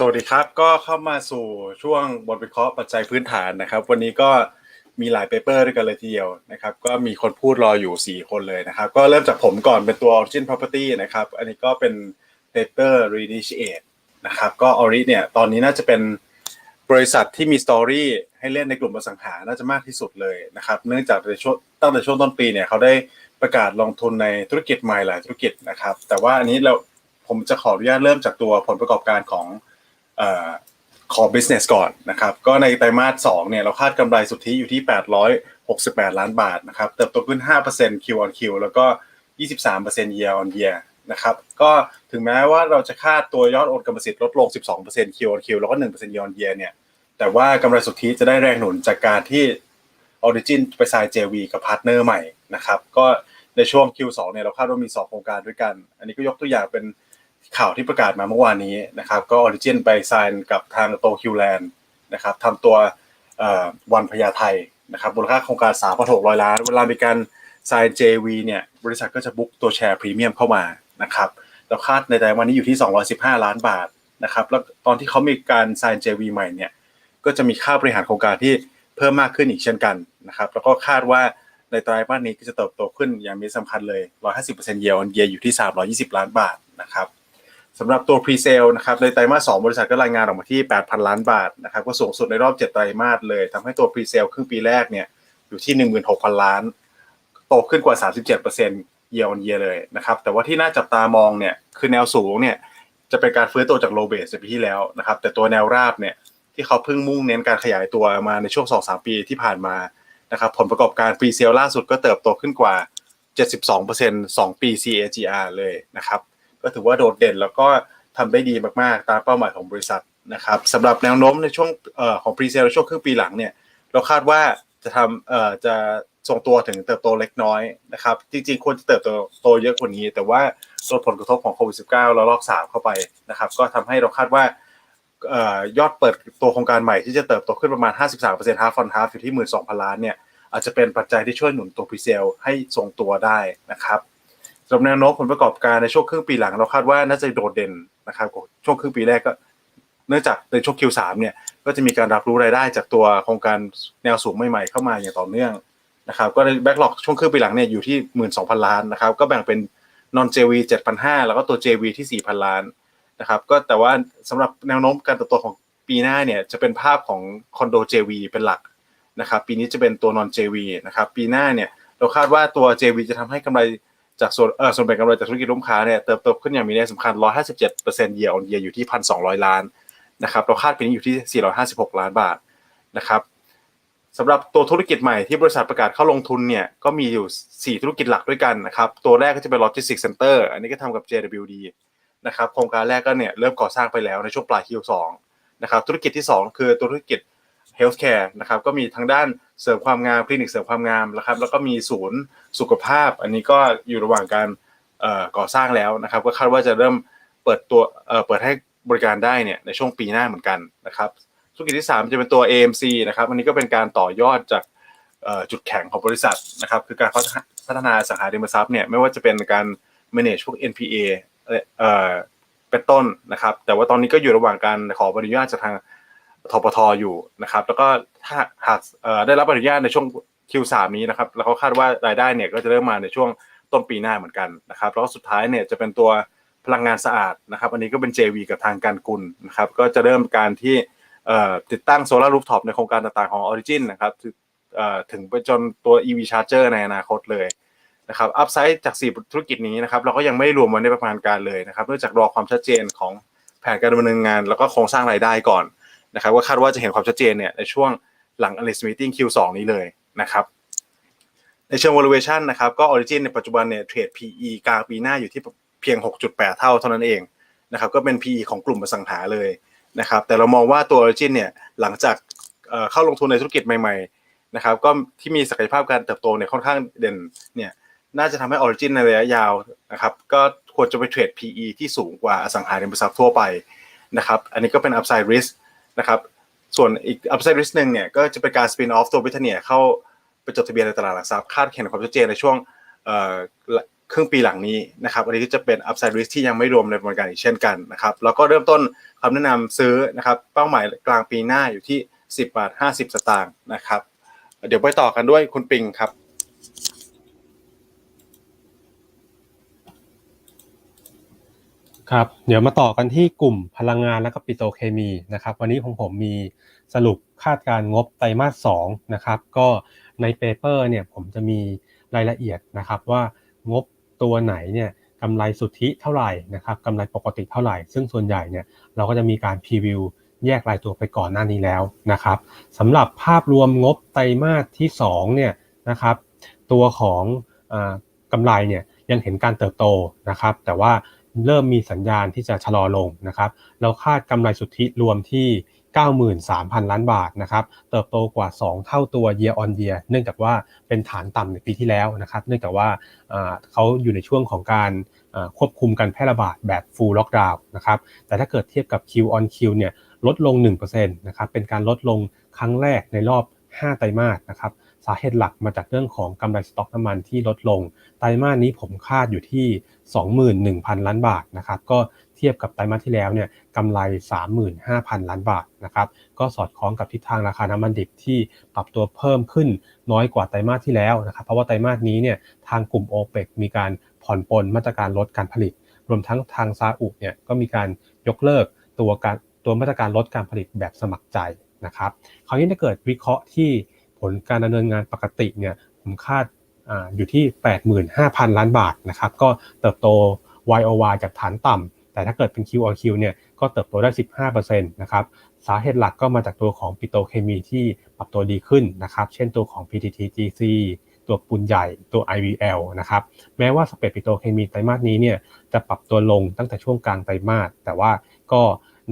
สวัสดีครับก็เข้ามาสู่ช่วงบทวิเคราะห์ปัจจัยพื้นฐานนะครับ วันนี้ก็มีหลายเปเปอร์ด้วยกันเลยทีเดียวนะครับ ก็มีคนพูดรออยู่ 4 คนเลยนะครับ ก็เริ่มจากผมก่อนเป็นตัว Origin Property นะครับ อันนี้ก็เป็นเปเปอร์ Reinitiate นะครับก็ Ori เนี่ยตอนนี้น่าจะเป็นบริษัทที่มีสตอรี่ให้เล่นในกลุ่มอสังหาน่าจะมากที่สุดเลยนะครับ เนื่องจากในช่วงตั้งแต่ช่วงต้นปีเนี่ยเขาได้ประกาศลงทุนในธุรกิจใหม่หลายธุรกิจนะครับ แต่ว่าอันนี้เราผมจะขออนุญาตเริ่มจากตัวผลประกอบการของ เอ่อ core business ก่อนนะครับ ก็ในไตรมาส2เนี่ยเราคาดกำไรสุทธิอยู่ที่ 868 ล้านบาทนะครับเติบโตขึ้น 5% Q on Q แล้วก็ 23% year on year นะครับก็ถึงแม้ว่าเราจะคาดตัวยอดโอนกรรมสิทธิ์ลดลง 12% Q on Q แล้วก็ 1% year on year เนี่ยแต่ว่ากำไรสุทธิจะได้แรงหนุนจากการที่ Origin ไปซาย JV กับพาร์ทเนอร์ใหม่นะครับก็ในช่วง Q2 เนี่ยเราคาดว่ามี 2 โครงการด้วยกัน อันนี้ก็ยกตัวอย่างเป็น ข่าวที่ประกาศมาเมื่อวานนี้นะครับ ก็ออริจินไปไซน์กับทางโตคิวแลนด์นะครับทำตัววันพญาไทยนะครับมูลค่าโครงการ3 6 0 0ล้าน เวลามีการไซน์ JV เนี่ยบริษัทก็จะบุ๊กตัวแชร์พรีเมียมเข้ามานะครับแล้วคาดในไตรมาสนี้อยู่ที่ 215 ล้านบาทนะครับแล้วตอนที่เขามีการไซน์ JV ใหม่เนี่ยก็จะมีค่าบริหารโครงการที่เพิ่มมากขึ้นอีกเช่นกันนะครับแล้วก็คาดว่าในไตรมาสนี้ก็จะเติบโตขึ้นอย่างมีสำคัญเลย 150% year on year อยู่ที่ 320 ล้านบาทนะครับ สำหรับตัว Pre-sale นะครับในไตรมาส2บริษัทก็รายงานออกมาที่ 8,000 ล้านบาทนะครับก็สูงสุดในรอบ 7 ไตรมาสเลยทำให้ตัว Pre-sale ครึ่งปีแรกเนี่ยอยู่ที่ 16,000 ล้าน โตขึ้นกว่า 37% year on year เลยนะครับแต่ว่าที่น่าจับตามองเนี่ยคือแนวสูงเนี่ยจะเป็นการฟื้นตัวจาก low base ในปีที่แล้วนะครับแต่ตัวแนวราบเนี่ยที่เขาเพิ่งมุ่งเน้นการขยายตัวมาในช่วง 2-3 ปีที่ผ่านมานะครับผลประกอบการ Pre-sale ล่าสุดก็เติบโตขึ้นกว่า 72% 2 ปี CAGR เลยนะครับ ก็ถือว่าโดดเด่นแล้วก็ทำได้ดีมากๆ ตามเป้าหมายของบริษัทนะครับสำหรับแนวโน้มในช่วงอของ pre-sale ในช่วงครึ่งปีหลังเนี่ยเราคาดว่าจะทำจะทรงตัวถึงเติบโตเล็กน้อยนะครับ จริงๆควรจะเติบโตตเยอะกว่านี้ แต่ว่าโดนผลกระทบของโควิด -19 แล้วลอก3เข้าไปนะครับก็ทำให้เราคาดว่าออยอดเปิดตัวโครงการใหม่ที่จะเติบโตขึ้นประมาณ 53% half on half อยู่ที่ 12,000 ล้านเนี่ยอาจจะเป็นปัจจัยที่ช่วยหนุนตัว pre-sale ให้ทรงตัวได้นะครับ สำหรับแนวโน้มผลประกอบการในช่วงครึ่งปีหลังเราคาดว่าน่าจะโดดเด่นนะครับช่วงครึ่งปีแรกก็ เนื่องจากในช่วง Q3 เนี่ยก็จะมีการรับรู้รายได้จากตัวโครงการแนวสูงใหม่ๆเข้ามาอย่างต่อเนื่องนะครับก็ในแบ็กหลอกช่วงครึ่งปีหลังเนี่ยอยู่ที่ 12,000 ล้านนะครับก็แบ่งเป็น non JV 7,500 แล้วก็ตัว JV ที่ 4,000 ล้านนะครับก็แต่ว่าสำหรับแนวโน้มการเติบโตของปีหน้าเนี่ยจะเป็นภาพของคอนโด JV เป็นหลักนะครับปีนี้จะเป็นตัว non JV นะครับปีหน้าเนี่ยเราคาดว่าตัว JV จะทำให้กำไร จากส่วนเออส่วนแบ่งกำไรจากธุรกิจลูกค้าเนี่ยเติบโตขึ้นอย่างมีนัยสำคัญ 157% year on year อยู่ที่ 1,200 ล้านนะครับเราคาดปีนี้อยู่ที่ 456 ล้านบาทนะครับสำหรับตัวธุรกิจใหม่ที่บริษัทประกาศเข้าลงทุนเนี่ยก็มีอยู่ 4 ธุรกิจหลักด้วยกันนะครับตัวแรกก็จะเป็น Logistics Center อันนี้ก็ทำกับ JWD นะครับโครงการแรกก็เนี่ยเริ่มก่อสร้างไปแล้วในช่วงปลาย Q2 นะครับธุรกิจที่ 2 คือธุรกิจ Healthcare นะครับก็มีทั้งด้านเสริมความงามคลินิกเสริมความงามนะครับแล้วก็มีศูนย์สุขภาพ อันนี้ก็อยู่ระหว่างการก่อสร้างแล้วนะครับ ก็คาดว่าจะเริ่มเปิดตัวเปิดให้บริการได้เนี่ยในช่วงปีหน้าเหมือนกันนะครับธุรกิจที่ 3 จะเป็นตัว AMC นะครับอันนี้ก็เป็นการต่อยอดจากจุดแข็งของบริษัทนะครับคือการพัฒนาสังหาริมทรัพย์เนี่ยไม่ว่าจะเป็นการ manage พวก NPA เอ่อเป็นต้นนะครับ แต่ว่าตอนนี้ก็อยู่ระหว่างการขออนุญาตจากทาง ทปทอยู่นะครับ แล้วก็ถ้าหากได้รับอนุญาตในช่วง Q3 นี้นะครับ แล้วเขาคาดว่ารายได้เนี่ยก็จะเริ่มมาในช่วงต้นปีหน้าเหมือนกันนะครับ แล้วก็สุดท้ายเนี่ยจะเป็นตัวพลังงานสะอาดนะครับ อันนี้ก็เป็น JV กับทางการกุลนะครับ ก็จะเริ่มการที่ติดตั้งโซลาร์รูฟท็อปในโครงการต่างๆของ Origin นะครับถึงไปจนตัว EV Charger ในอนาคตเลยนะครับอัพไซด์จาก 4 ธุรกิจนี้นะครับ เราก็ยังไม่รวมไว้ในประมาณการเลยนะครับเนื่องจากรอความชัดเจนของแผนการดำเนินงาน แล้วก็โครงสร้างรายได้ก่อน นะครับว่าคาดว่าจะเห็นความชัดเจนเนี่ยในช่วงหลัง analyst meeting Q2 นี้เลยนะครับในเชิง valuation นะครับก็ Origin ในปัจจุบันเนี่ยเทรด PE กลางปีหน้าอยู่ที่เพียง 6.8 เท่าเท่านั้นเองนะครับก็เป็น PE ของกลุ่มอสังหาเลยนะครับแต่เรามองว่าตัว Origin เนี่ยหลังจากเข้าลงทุนในธุรกิจใหม่ๆนะครับก็ที่มีศักยภาพการเติบโตเนี่ยค่อนข้างเด่นเนี่ยน่าจะทำให้ Origin ในระยะยาวนะครับก็ควรจะไปเทรด PE ที่สูงกว่าอสังหาริมทรัพย์ทั่วไปนะครับอันนี้ก็เป็น upside risk นะครับส่วนอีก upside risk หนึ่งเนี่ยก็จะเป็นการ spin off ตัวบิทเนียเข้าไปจดทะเบียนในตลาดหลักทรัพย์คาดเห็นความชัดเจนในช่วงครึ่งปีหลังนี้นะครับอันนี้ก็จะเป็น upside risk ที่ยังไม่รวมในประมาณการอีกเช่นกันนะครับแล้วก็เริ่มต้นคำแนะนำซื้อนะครับเป้าหมายกลางปีหน้าอยู่ที่ 10บาท50 สตางค์นะครับเดี๋ยวไปต่อกันด้วยคุณปิงครับ ครับเดี๋ยวมาต่อกันที่กลุ่มพลังงานและก็ปิโตเคมีนะครับ วันนี้ของผมมีสรุปคาดการงบไตรมาส2นะครับก็ในเปเปอร์เนี่ยผมจะมีรายละเอียดนะครับว่างบตัวไหนเนี่ยกำไรสุทธิเท่าไหร่นะครับกำไรปกติเท่าไหร่ ซึ่งส่วนใหญ่เนี่ยเราก็จะมีการพรีวิวแยกรายตัวไปก่อนหน้านี้แล้วนะครับสำหรับภาพรวมงบไตรมาสที่2เนี่ยนะครับตัวของกำไรเนี่ยยังเห็นการเติบโตนะครับ แต่ว่า เริ่มมีสัญญาณที่จะชะลอลงนะครับเราคาดกำไรสุทธิรวมที่ 93,000 ล้านบาทนะครับเติบโตกว่า 2 เท่าตัว year on year เนื่องจากว่าเป็นฐานต่ำในปีที่แล้วนะครับเนื่องจากว่าเขาอยู่ในช่วงของการควบคุมการแพร่ระบาดแบบ full lockdown นะครับแต่ถ้าเกิดเทียบกับ Q on Q เนี่ยลดลง 1%นะครับเป็นการลดลงครั้งแรกในรอบ 5 ไตรมาสนะครับาเหตุหลักมาจากเรื่องของกำไรสต็อกน้ำมันที่ลดลง ไตรมาสนี้ผมคาดอยู่ที่ 21,000 ล้านบาทนะครับก็เทียบกับไตรมาสที่แล้วเนี่ยกำไร 35,000 ล้านบาทนะครับก็สอดคล้องกับทิศทางราคาน้ำมันดิบที่ปรับตัวเพิ่มขึ้นน้อยกว่าไตรมาสที่แล้วนะครับเพราะว่าไตรมาสนี้เนี่ยทางกลุ่ม o p e ปมีการผ่อนปลนมาตรการลดการผลิต รวมทั้งทางซาอุเนี่ยก็มีการยกเลิกตัวการตัวมาตรการลดการผลิตแบบสมัครใจนะครับคราวนี้ถ้าเกิดวิเคราะห์ที่ ผลการดำเนินงานปกติเนี่ยผมคาดอยู่ที่ 85,000 ล้านบาทนะครับก็เติบโต YOY จากฐานต่ำแต่ถ้าเกิดเป็น QoQ เนี่ยก็เติบโตได้ 15%นะครับสาเหตุหลักก็มาจากตัวของปิโตเคมีที่ปรับตัวดีขึ้นนะครับเช่นตัวของ PTTGC ตัวปูนใหญ่ตัว IVL นะครับแม้ว่าสเปรดปิโตเคมีไตรมาสนี้เนี่ยจะปรับตัวลงตั้งแต่ช่วงกลางไตรมาสแต่ว่าก็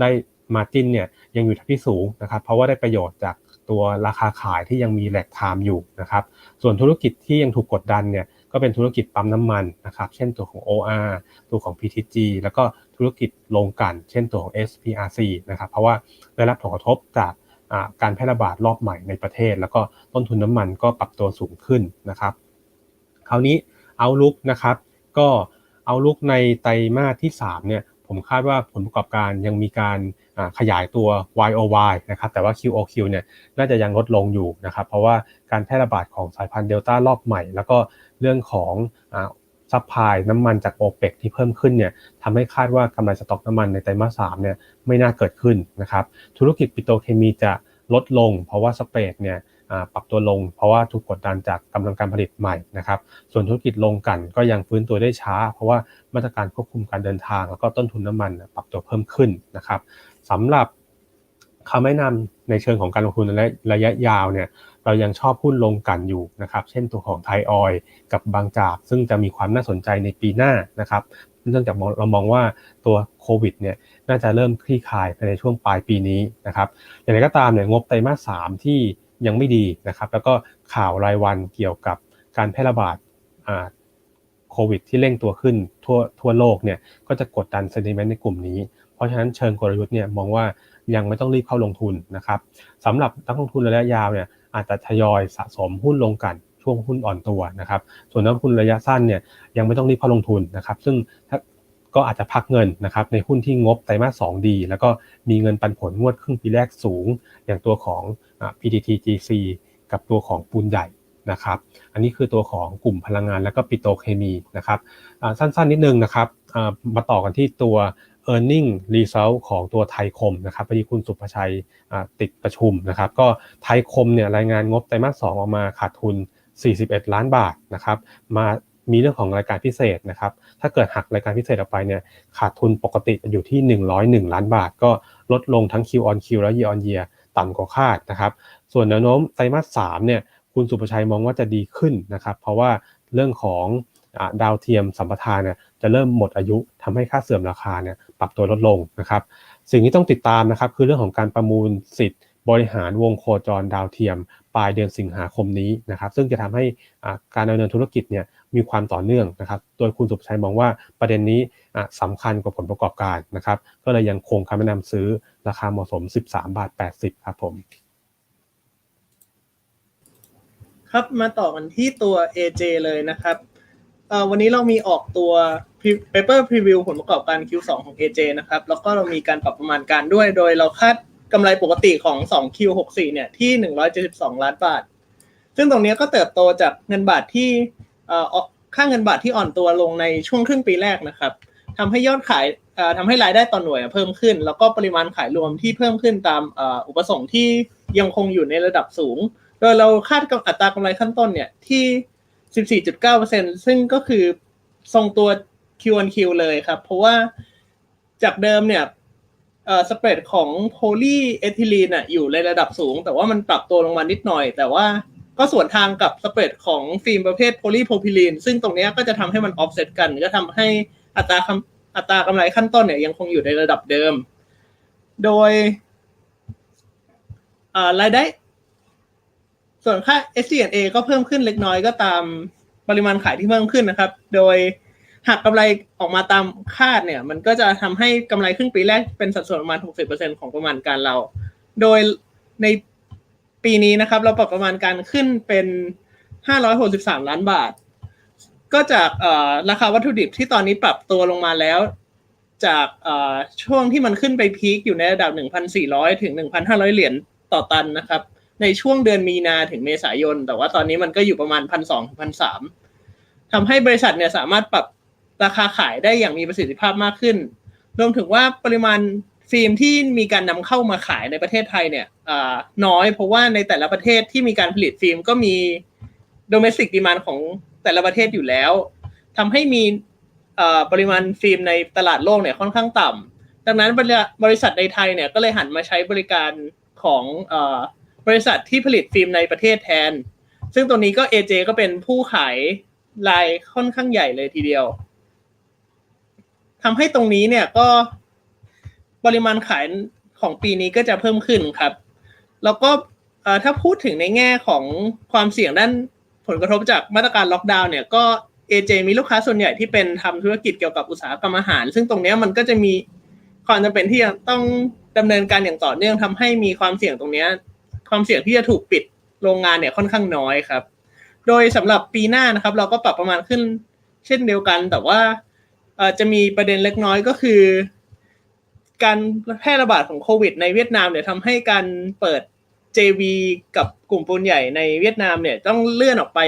ได้มาจินเนี่ยยังอยู่ที่สูงนะครับเพราะว่าได้ประโยชน์จาก ตัวราคาขายที่ยังมีแหลกไทม์อยู่นะครับ ส่วนธุรกิจที่ยังถูกกดดันเนี่ยก็เป็นธุรกิจปั๊มน้ำมันนะครับ เช่นตัวของ OR ตัวของ PTG แล้วก็ธุรกิจโรงกัน เช่นตัวของ SPRC นะครับ เพราะว่าได้รับผลกระทบจากการแพร่ระบาดรอบใหม่ในประเทศ แล้วก็ต้นทุนน้ำมันก็ปรับตัวสูงขึ้นนะครับ คราวนี้เอาลุกนะครับ ก็เอาลุกในไตรมาสที่3เนี่ย ผมคาดว่าผลประกอบการยังมีการขยายตัว YOY นะครับ แต่ว่า QOQ เนี่ยน่าจะยังลดลงอยู่นะครับ เพราะว่าการแพร่ระบาดของสายพันธุ์เดลต้ารอบใหม่ แล้วก็เรื่องของซัพพลายน้ำมันจากโอเปกที่เพิ่มขึ้นเนี่ยทำให้คาดว่ากำไรสต็อกน้ำมันในไตรมาสสามเนี่ยไม่น่าเกิดขึ้นนะครับ ธุรกิจปิโตรเคมีจะลดลง เพราะว่าสเปรดเนี่ย ปรับตัวลง เพราะว่าถูกกดดันจากกำลังการผลิตใหม่นะครับ ส่วนธุรกิจลงกันก็ยังฟื้นตัวได้ช้า เพราะว่ามาตรการควบคุมการเดินทาง แล้วก็ต้นทุนน้ำมันปรับตัวเพิ่มขึ้นนะครับสำหรับคำแนะนำในเชิงของการลงทุนระระยะยาวเนี่ยเรายังชอบหุ้นลงกันอยู่นะครับ เช่นตัวของไทยออยกับบางจาก ซึ่งจะมีความน่าสนใจในปีหน้านะครับเนื่องจากเรามองว่าตัวโควิดเนี่ยน่าจะเริ่มคลี่คลายในช่วงปลายปีนี้นะครับอย่างไรก็ตามเนี่ยงบไตรมาสสามที่ ยังไม่ดีนะครับแล้วก็ข่าวรายวันเกี่ยวกับการแพร่ระบาดโควิดที่เร่งตัวขึ้นทั่วทั่วโลกเนี่ยก็จะกดดันเซนิเมนต์ในกลุ่มนี้ เพราะฉะนั้นเชิงกลยุทธ์เนี่ยมองว่ายังไม่ต้องรีบเข้าลงทุนนะครับสำหรับนักลงทุนระยะยาวเนี่ยอาจจะทยอยสะสมหุ้นลงกันช่วงหุ้นอ่อนตัวนะครับส่วนนักลงทุนระยะสั้นเนี่ยยังไม่ต้องรีบเข้าลงทุนนะครับซึ่ง ก็อาจจะพักเงินนะครับในหุ้นที่งบไตรมาสสดี แล้วก็มีเงินปันผลงวดครึ่งปีแรกสูง อย่างตัวของ PTTGC กับตัวของปูนใหญ่นะครับ อันนี้คือตัวของกลุ่มพลังงานแล้วก็ปิโตเคมีนะครับสั้นๆนิดนึงนะครับมาต่อกันที่ตัว e a r n i n g result ของตัวไทยคมนะครับพอดีคุณสุภชัยติดประชุมนะครับ ก็ไทยคมเนี่ยรายงานงบไตรมาสสออกมาขาดทุน 41 ล้านบาทนะครับ มา มีเรื่องของรายการพิเศษนะครับ ถ้าเกิดหักรายการพิเศษออกไปเนี่ยขาดทุนปกติอยู่ที่ 101 ล้านบาท ก็ลดลงทั้ง Q on Q และ Year on Year ต่ำกว่าคาดนะครับ ส่วนแนวโน้มไตรมาส3เนี่ยคุณสุประชัยมองว่าจะดีขึ้นนะครับ เพราะว่าเรื่องของดาวเทียมสัมปทานเนี่ยจะเริ่มหมดอายุทำให้ค่าเสื่อมราคาเนี่ยปรับตัวลดลงนะครับ สิ่งที่ต้องติดตามนะครับคือเรื่องของการประมูลสิทธิ์ บริหารวงโคจรดาวเทียม ปลายเดือนสิงหาคมนี้นะครับ ซึ่งจะทำให้การดำเนินธุรกิจเนี่ย มีความต่อเนื่องนะครับ โดยคุณสุภชัยมองว่าประเด็นนี้สำคัญกว่าผลประกอบการนะครับ ก็เลยยังคงคำแนะนำซื้อราคาเหมาะสม 13 บาท 80 ครับผม ครับมาต่อกันที่ตัว AJ เลยนะครับวันนี้เรามีออกตัว paper preview ผลประกอบการ Q2 ของ AJ นะครับ แล้วก็เรามีการปรับประมาณการด้วย โดยเราคาดกำไรปกติของ 2 Q64 เนี่ยที่ 172 ล้านบาท ซึ่งตรงนี้ก็เติบโตจากเงินบาทที่ ค่าเงินบาทที่อ่อนตัวลงในช่วงครึ่งปีแรกนะครับทำให้ยอดขายเอ่อทำให้รายได้ต่อหน่วยเพิ่มขึ้น แล้วก็ปริมาณขายรวมที่เพิ่มขึ้นตามอุปสงค์ที่ยังคงอยู่ในระดับสูง โดยเราคาดกำอัตรากำไรขั้นต้นเนี่ยที่ 14.9%ซึ่งก็คือทรงตัว Q1Q เลยครับ เพราะว่าจากเดิมเนี่ยสเปรดของโพลีเอทิลีนอยู่ในระดับสูง แต่ว่ามันปรับตัวลงมานิดหน่อย แต่ว่า ก็ส่วนทางกับสเปรดของฟิล์มประเภทโพลีโพรพิลีนซึ่งตรงนี้ก็จะทำให้มันออฟเซตกัน ก็ทำให้อัตราคำอัตรากำไรขั้นต้นเนี่ยยังคงอยู่ในระดับเดิม โดยรายได้ ส่วนค่า SG&A ก็เพิ่มขึ้นเล็กน้อยก็ตามปริมาณขายที่เพิ่มขึ้นนะครับ โดยหากกำไรออกมาตามคาดเนี่ย มันก็จะทำให้กำไรครึ่งปีแรกเป็นสัดส่วนประมาณ 60%ของประมาณการเรา โดยใน ปีนี้นะครับ เราปรับประมาณการขึ้นเป็น563ล้านบาท ก็จากราคาวัตถุดิบที่ตอนนี้ปรับตัวลงมาแล้ว จากช่วงที่มันขึ้นไปพีคอยู่ในระดับ1,400ถึง1,500เหรียญต่อตันนะครับ ในช่วงเดือนมีนาถึงเมษายน แต่ว่าตอนนี้มันก็อยู่ประมาณพันสองพันสามทำให้บริษัทเนี่ยสามารถปรับราคาขายได้อย่างมีประสิทธิภาพมากขึ้น รวมถึงว่าปริมาณ ฟิล์มที่มีการนำเข้ามาขายในประเทศไทยเนี่ยน้อยเพราะว่าในแต่ละประเทศที่มีการผลิตฟิล์มก็มี domestic demand ของแต่ละประเทศอยู่แล้วทำให้มีปริมาณฟิล์มในตลาดโลกเนี่ยค่อนข้างต่ำดังนั้นบริบริษัทในไทยเนี่ยก็เลยหันมาใช้บริการของอบริษัทที่ผลิตฟิล์มในประเทศแทน ซึ่งตรงนี้ก็ AJ ก็เป็นผู้ขายรายค่อนข้างใหญ่เลยทีเดียวทำให้ตรงนี้เนี่ยก็ ปริมาณขายของปีนี้ก็จะเพิ่มขึ้นครับ แล้วก็ถ้าพูดถึงในแง่ของความเสี่ยงด้านผลกระทบจากมาตรการล็อกดาวน์เนี่ยก็ AJ มีลูกค้าส่วนใหญ่ที่เป็นทำธุรกิจเกี่ยวกับอุตสาหกรรมอาหาร ซึ่งตรงเนี้ยมันก็จะมีความจำเป็นที่จะต้องดำเนินการอย่างต่อเนื่องทำให้มีความเสี่ยงตรงเนี้ยความเสี่ยงที่จะถูกปิดโรงงานเนี่ยค่อนข้างน้อยครับ โดยสำหรับปีหน้านะครับ เราก็ปรับประมาณขึ้นเช่นเดียวกัน แต่ว่าจะมีประเด็นเล็กน้อยก็คือ การแพร่ระบาดของโควิด ในเวียดนามเนี่ยทำให้การเปิด JV กับกลุ่มปูนใหญ่ในเวียดนามเนี่ยต้องเลื่อนออกไป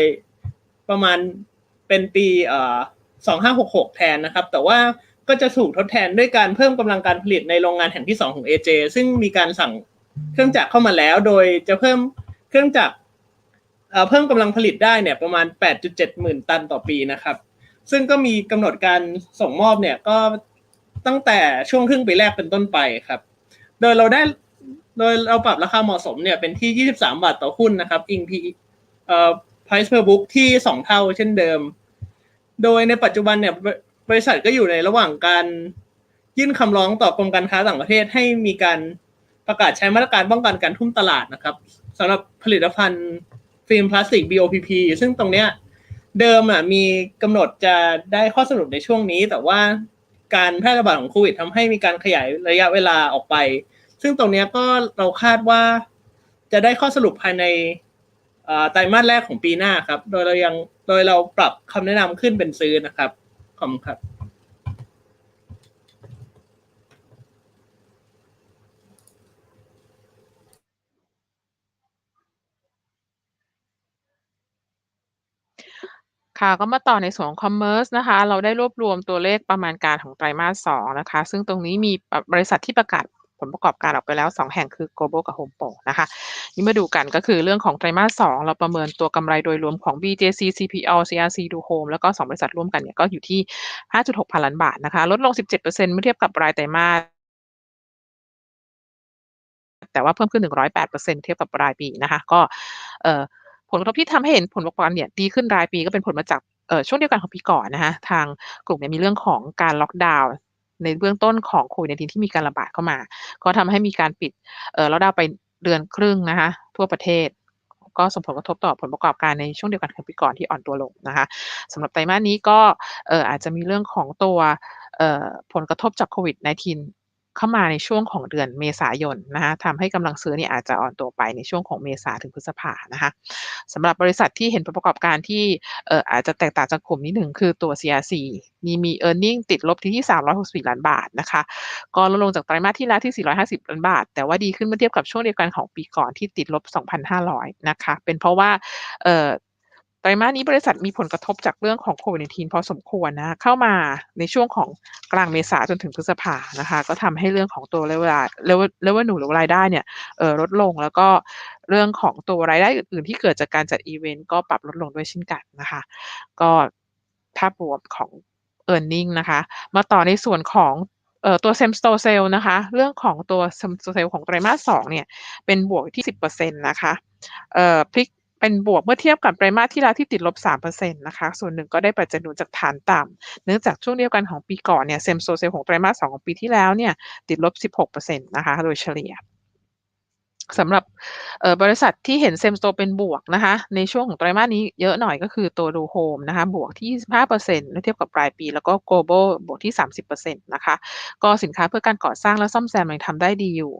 ประมาณเป็นปีเอ่อ2566แทนนะครับ แต่ว่าก็จะถูกทดแทนด้วยการเพิ่มกำลังการผลิตในโรงงานแห่งที่2ของ AJ ซึ่งมีการสั่งเครื่องจักรเข้ามาแล้ว โดยจะเพิ่มเครื่องจักรเอ่อเพิ่มกำลังผลิตได้เนี่ยประมาณ 8.7 หมื่นตันต่อปีนะครับ ซึ่งก็มีกำหนดการส่งมอบเนี่ยก็ ตั้งแต่ช่วงครึ่งปีแรกเป็นต้นไปครับ โดยเราได้โดยเราปรับราคาเหมาะสมเนี่ยเป็นที่ 23 บาทต่อหุ้นนะครับ อิงพีเอ่อ price per book ที่ 2 เท่าเช่นเดิม โดยในปัจจุบันเนี่ยบริษัทก็อยู่ในระหว่างการยื่นคำร้องต่อกรมการค้าต่างประเทศให้มีการประกาศใช้มาตรการป้องกันการทุ่มตลาดนะครับสำหรับผลิตภัณฑ์ฟิล์มพลาสติก BOPP ซึ่งตรงเนี้ยเดิมอะมีกำหนดจะได้ข้อสรุปในช่วงนี้ แต่ว่า การแพร่ระบาดของโควิดทำให้มีการขยายระยะเวลาออกไป ซึ่งตรงนี้ก็เราคาดว่าจะได้ข้อสรุปภายในไตรมาสแรกของปีหน้าครับ โดยเรายังโดยเราปรับคำแนะนำขึ้นเป็นซื้อนะครับ ขอบคุณครับ ค่ะ ก็มาต่อในส่วนของคอมเมอร์สนะคะ เราได้รวบรวมตัวเลขประมาณการของไตรมาส2นะคะ ซึ่งตรงนี้มีบริษัทที่ประกาศผลประกอบการออกไปแล้ว 2 แห่งคือ Global กับ Home Pro นะคะ นี่มาดูกันก็คือเรื่องของไตรมาส 2 เราประเมินตัวกำไรโดยรวมของ BJC CPL CRC Do Home แล้วก็ 2 บริษัทร่วมกันเนี่ยก็อยู่ที่ 5.6 พันล้านบาทนะคะ ลดลง 17%เมื่อเทียบกับรายไตรมาสแต่ว่าเพิ่มขึ้น 108%เทียบกับรายปีนะคะ ก็เอ่อ ผลกระทบที่ทำให้เห็นผลประกอบการเนี่ยดีขึ้นรายปีก็เป็นผลมาจากเช่วงเดียวกันของปีก่อนนะคะทางกลุ่มเนี่ยมีเรื่องของการล็อกดาวน์ในเบื้องต้นของโควิด19ที่มีการระบาดเข้ามา ก็ทำให้มีการปิดเออล็อกดาวน์ไปเดือนครึ่งนะคะทั่วประเทศ ก็ส่งผลกระทบต่อผลประกอบการในช่วงเดียวกันของปีก่อนที่อ่อนตัวลงนะคะสำหรับไตรมาสนี้ก็เอออาจจะมีเรื่องของตัวผลกระทบจากโควิด 19 เข้ามาในช่วงของเดือนเมษายนนะคะทำให้กำลังซื้อเนี่ยอาจจะอ่อนตัวไปในช่วงของเมษาถึงพฤษภานะคะสำหรับบริษัทที่เห็นผลประกอบการที่เอ่ออาจจะแตกต่างจากกลุ่มนิดหนึ่งคือตัว CRC มีมี e a r n i n g ติดลบที่ที่ 364 ล้านบาทนะคะก็ลดลงจากไตรมาสที่แล้วที่ 450 ล้านบาท แต่ว่าดีขึ้นเมื่อเทียบกับช่วงเดียวกันของปีก่อนที่ติดลบ 2,500 นะคะ เป็นเพราะว่าเอ่อ ไตรมาสนี้บริษัทมีผลกระทบจากเรื่องของโควิด -19 พอสมควรนะ เข้ามาในช่วงของกลางเมษาจนถึงพฤษภานะคะ ก็ทำให้เรื่องของตัวเลเวลาเลเวลเวลหนูหรือรายได้เนี่ยเออลดลงแล้วก็เรื่องของตัวรายได้อื่นๆ ที่เกิดจากการจัดอีเวนต์ก็ปรับลดลงด้วยเช่นกันนะคะ ก็ภาพรวมของ e a r n i n g นะคะ มาต่อในส่วนของเอ่อตัว same store sale นะคะ เรื่องของตัว same store sale ของไตรมาส2เนี่ย เป็นบวกที่10%นะคะ เอ่อพลิก เป็นบวกเมื่อเทียบกับไตรมาสที่แล้วที่ติดลบ3%นะคะ ส่วนหนึ่งก็ได้ปัจจัยหนุนจากฐานต่ำเนื่องจากช่วงเดียวกันของปีก่อนเนี่ยเซมโซเซลของไตรมาส2ของปีที่แล้วเนี่ยติดลบ 16%นะคะโดยเฉลี่ย สำหรับบริษัทที่เห็นเซมโตเป็นบวกนะคะ ในช่วงของไตรมาสนี้เยอะหน่อยก็คือตัวดูโฮมนะคะ บวกที่ 25%เมื่อเทียบกับปลายปี แล้วก็ global บวกที่ 30%นะคะ ก็สินค้าเพื่อการก่อสร้างและซ่อมแซมยังทำได้ดีอยู่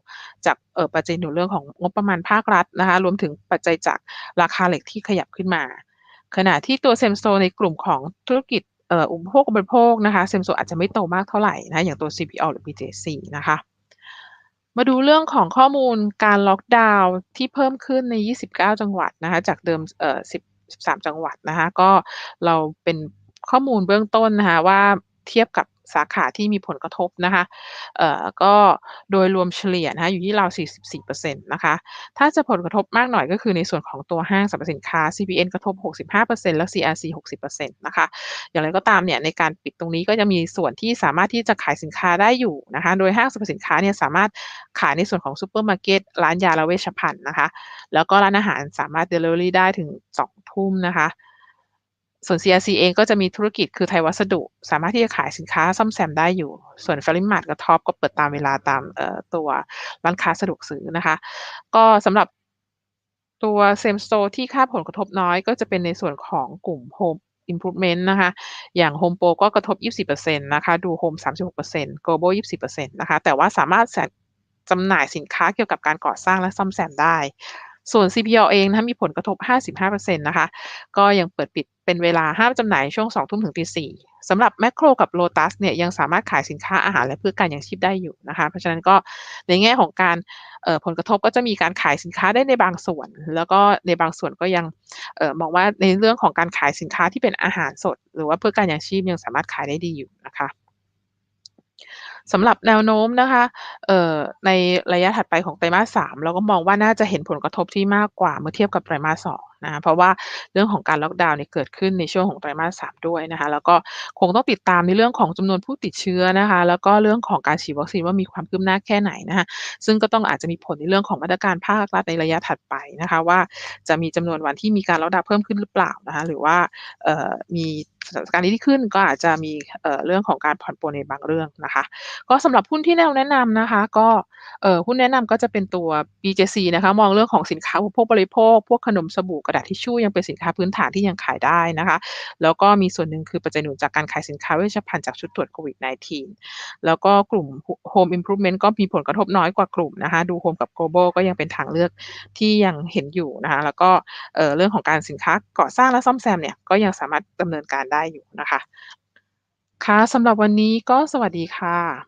จากปัจจัยหนุนเรื่องของงบประมาณภาครัฐนะคะ รวมถึงปัจจัยจากราคาเหล็กที่ขยับขึ้นมา ขณะที่ตัวเซมโ o ในกลุ่มของธุรกิจอุปโภคบริโภคนะคะเซมโ o อาจจะไม่โตมากเท่าไหร่นะอย่างตัว CPO หรือ BJC นะคะ มาดูเรื่องของข้อมูลการล็อกดาวน์ที่เพิ่มขึ้นใน 29 จังหวัดนะคะ จากเดิมเอ่อ10 13 จังหวัดนะคะ ก็เราเป็นข้อมูลเบื้องต้นนะคะว่าเทียบกับ สาขาที่มีผลกระทบนะคะเอ่อก็โดยรวมเฉลี่ยนะคะอยู่ที่ราว 44%นะคะถ้าจะผลกระทบมากหน่อยก็คือในส่วนของตัวห้างสรรพสินค้า CPN กระทบ 65%แล้ว CRC 60%นะคะอย่างไรก็ตามเนี่ยในการปิดตรงนี้ก็จะมีส่วนที่สามารถที่จะขายสินค้าได้อยู่นะคะโดยห้างสรรพสินค้าเนี่ยสามารถขายในส่วนของซูเปอร์มาร์เก็ตร้านยาและเวชภัณฑ์นะคะแล้วก็ร้านอาหารสามารถ Delivery ได้ถึง 2 ทุ่มนะคะ ส่วน CRC เองก็จะมีธุรกิจคือไทยวัสดุ สามารถที่จะขายสินค้าซ่อมแซมได้อยู่ ส่วน f ฟ l i m a r t กับท็อปก็เปิดตามเวลาตามตัวร้านค้าสะดวกซื้อนะคะ ก็สำหรับตัว Same Store ที่ค่าผลกระทบน้อยก็จะเป็นในส่วนของกลุ่ม Home Improvement นะคะ อย่าง Home Pro ก็กระทบ24%นะคะ ดู Home 36% Global 24%นะคะ แต่ว่าสามารถจำหน่ายสินค้าเกี่ยวกับการก่อสร้างและซ่อมแซมได้ ส่วน CPO เองนะคะมีผลกระทบ 55%นะคะ ก็ยังเปิดปิด เป็นเวลาห้ามจำหน่ายช่วง2ทุ่มถึงตี4สำหรับแมคโครกับโ o ตัสเนี่ยยังสามารถขายสินค้าอาหารและเพื่อการอยังชีพได้อยู่นะคะ เพราะฉะนั้นก็ในแง่ของการผลกระทบก็จะมีการขายสินค้าได้ในบางส่วน แล้วก็ในบางส่วนก็ยังออมองว่าในเรื่องของการขายสินค้าที่เป็นอาหารสด หรือว่าเพื่อการอยังชีพยังสามารถขายได้ดีอยู่นะคะสำหรับแนวโน้มนะคะในระยะถัดไปของไตรมาส3เราก็มองว่าน่าจะเห็นผลกระทบที่มากกว่าเมื่อเทียบกับไตรมาส2นะคะเพราะว่าเรื่องของการล็อกดาวน์เนี่ยเกิดขึ้นในช่วงของไตรมาส3ด้วยนะคะแล้วก็คงต้องติดตามในเรื่องของจำนวนผู้ติดเชื้อนะคะแล้วก็เรื่องของการฉีดวัคซีนว่ามีความคืบหน้าแค่ไหนนะคะซึ่งก็ต้องอาจจะมีผลในเรื่องของมาตรการภาครัฐในระยะถัดไปนะคะว่าจะมีจำนวนวันที่มีการล็อกดาวน์เพิ่มขึ้นหรือเปล่านะคะหรือว่ามีสถานการณ์นี้ที่ขึ้นก็อาจจะมีเเรื่องของการผ่อนปลนในบางเรื่องนะคะ ก็สำหรับหุ้นที่แนวแนะนำนะคะ ก็หุ้นแนะนำก็จะเป็นตัว BJC นะคะ มองเรื่องของสินค้าอุปโภคบริโภค พวกขนมสบู่กระดาษทิชชู่ยังเป็นสินค้าพื้นฐานที่ยังขายได้นะคะ แล้วก็มีส่วนหนึ่งคือปัจจัยหนุนจากการขายสินค้าเวชภัณฑ์จากชุดตรวจโควิด -19 แล้วก็กลุ่ม Home Improvement ก็มีผลกระทบน้อยกว่ากลุ่มนะคะ ดู Home กับ Global ก็ยังเป็นทางเลือกที่ยังเห็นอยู่นะคะ แล้วก็เเรื่องของการสินค้าก่อสร้างและซ่อมแซมเนี่ยก็ยังสามารถดำเนินการได้อยู่นะคะค่ะสำหรับวันนี้ก็สวัสดีค่ะ